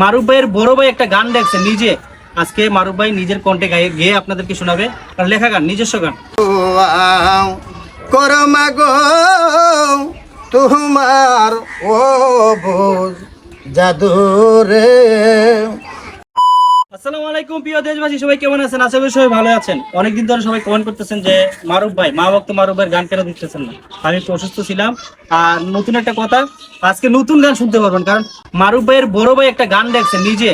মারুফ ভাইয়ের বড় ভাই একটা গান দেখছে নিজে। আজকে মারুফ ভাই নিজের কণ্ঠে গায়ে গেয়ে আপনাদেরকে শোনাবে। আর লেখা গান, নিজস্ব গান। গো তোমার ও জাদু রে আসসালামু আলাইকুম প্রিয় দেশবাসী। সবাই কেমন আছেন? আশা করি সবাই ভালো আছেন। অনেকদিন ধরে সবাই কমেন্ট করতেছেন যে মারুফ ভাই মা ভক্ত মারুফ ভাইয়ের গান কেন দিতেছেন না? আমি একটু অসুস্থ ছিলাম। আর নতুন একটা কথা আজকে নতুন গান শুনতে পারবেন। কারণ মারুফ ভাইয়ের বড় ভাই একটা গান নিজে।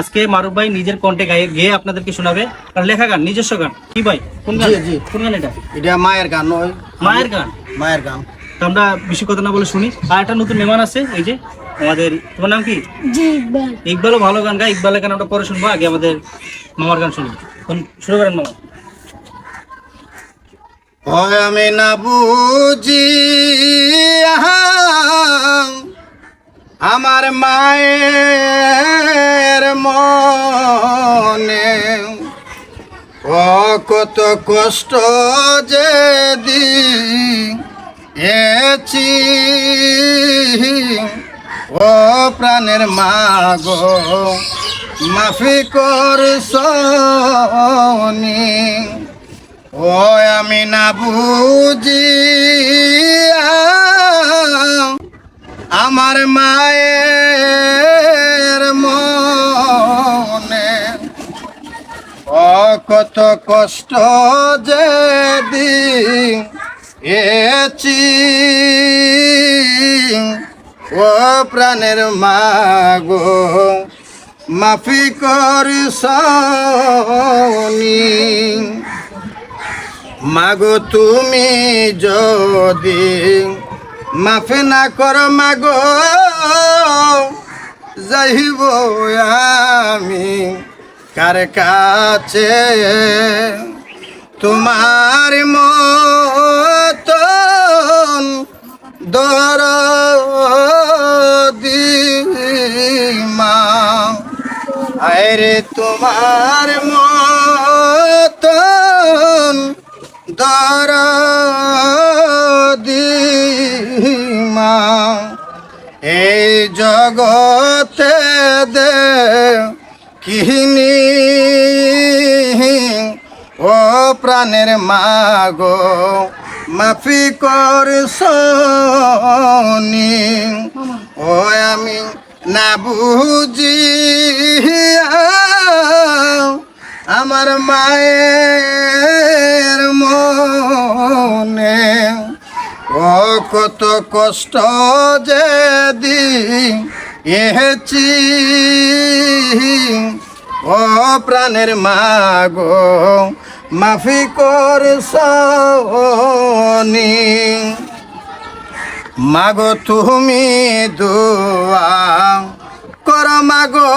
আজকে মারুফ ভাই নিজের কণ্ঠে গায়ে গেয়ে আপনাদেরকে শোনাবে। আর লেখা গান নিজস্ব গান। কি ভাই? কোন গান। কোন গান এটা? এটা মায়ের গান নয় মায়ের গান? মায়ের গান। আমরা বেশি কথা না বলে শুনি। আর একটা নতুন মেহমান আছে এই যে। আমাদের তোমার নাম কি? ইকবালও ভালো গান গায় ইকবালের গান আমরা পরে শুনব আগে আমাদের মামার গান শুনি। এখন শুরু করেন মামা। হয় আমি না বুঝি আমার মায়ের মনে। ও কত কষ্ট যে দিয়েছি। ও প্রাণের মাগো, মাফি কর সনি ও আমি না বুঝি আমার মায়ের মনে ও কত কষ্ট যে দিয়েছি। ও প্রাণের মাগো, মাফি কর সনি মাগো, তুমি যদি মাফি না কর মাগো, যাইব আমি কার কাছে? তোমার মতন দর আরে তোমার মতন দরদিমা এই জগতে দে কিনি ও প্রাণের মাগো মাফি কর সনি ও আমি না বুঝি আমার মায়ের মনে। ও কত কষ্ট যে দিয়েছি ও প্রাণের মাগো, মাফি কর সনি মাগো, তুমি দোয়া কর মাগো,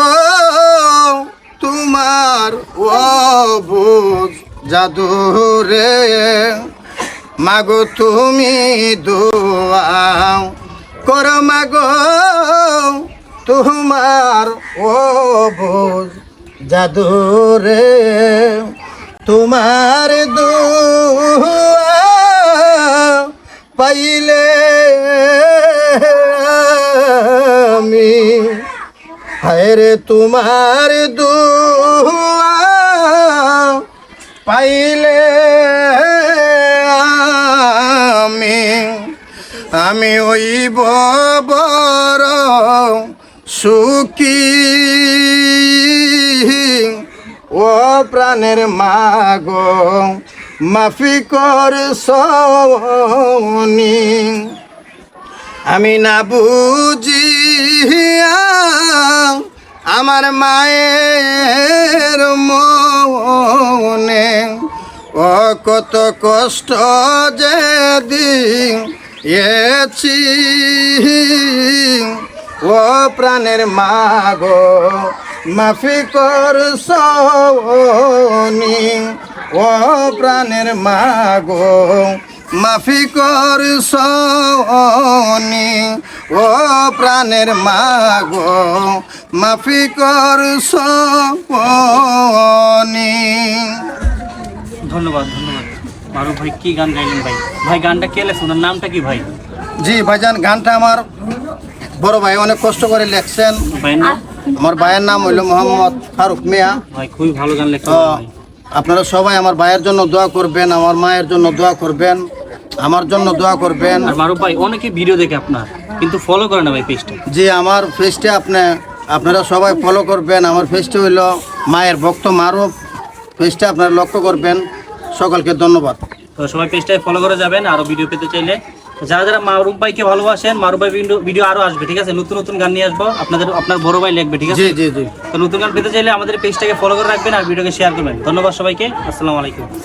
তোমার ও বুঝ জাদু রে মাগো, তুমি দোয়া কর মাগো, তোমার ও বুঝ জাদু রে তোমার দোয়া পাইলে আমি হায়রে তোমার দুয়া পাইলে আমি আমি ওই বড় সুখী। ও প্রাণের মাগো মাফি কর সনি আমি না বুঝি আমার মায়ের মনে ও কত কষ্ট যে দিয়েছি। ও প্রাণের মাগো, মাফি কর সনি ও প্রাণের মাগো মাফি কর সনি ও প্রাণের মাগো মাফি কর সনি ধন্যবাদ। ধন্যবাদ ভাই কি গান গাইলেন ভাই? ভাই গানটা কে লেখছেন ওনার নামটা কি ভাই? জি ভাইজান গানটা আমার বড় ভাই অনেক কষ্ট করে লেখছেন। আমার ভাইয়ের নাম হইল মোহাম্মদ ফারুক মিয়া। ভাই খুবই ভালো গান ভাই। আপনারা সবাই আমার ভাইয়ের জন্য দোয়া করবেন আমার মায়ের জন্য দোয়া করবেন আমার জন্য দোয়া করবেন। আর মারুফ ভাই অনেকে ভিডিও দেখে আপনার কিন্তু ফলো করে না ভাই পেজটা যে আমার ফেসটা আপনি আপনারা সবাই ফলো করবেন। আমার ফেসটা হইল মায়ের ভক্ত মারুফ। ফেসটা আপনারা লক্ষ্য করবেন। সকলকে ধন্যবাদ। তো সবাই পেজটায় ফলো করে যাবেন। আরও ভিডিও পেতে চাইলে যারা যারা মারুফ ভাইকে ভালোবাসেন মারুফ ভাই ভিডিও- আরও আসবে ঠিক আছে? নতুন নতুন গান নিয়ে আসব। আপনাদের আপনার বড় ভাই লিখবে ঠিক আছে? জি জি জি। তো নতুন গান পেতে চাইলে আমাদের পেজটাকে ফলো করে রাখবেন আর ভিডিওকে শেয়ার করবেন। ধন্যবাদ সবাইকে। আসসালামু আলাইকুম।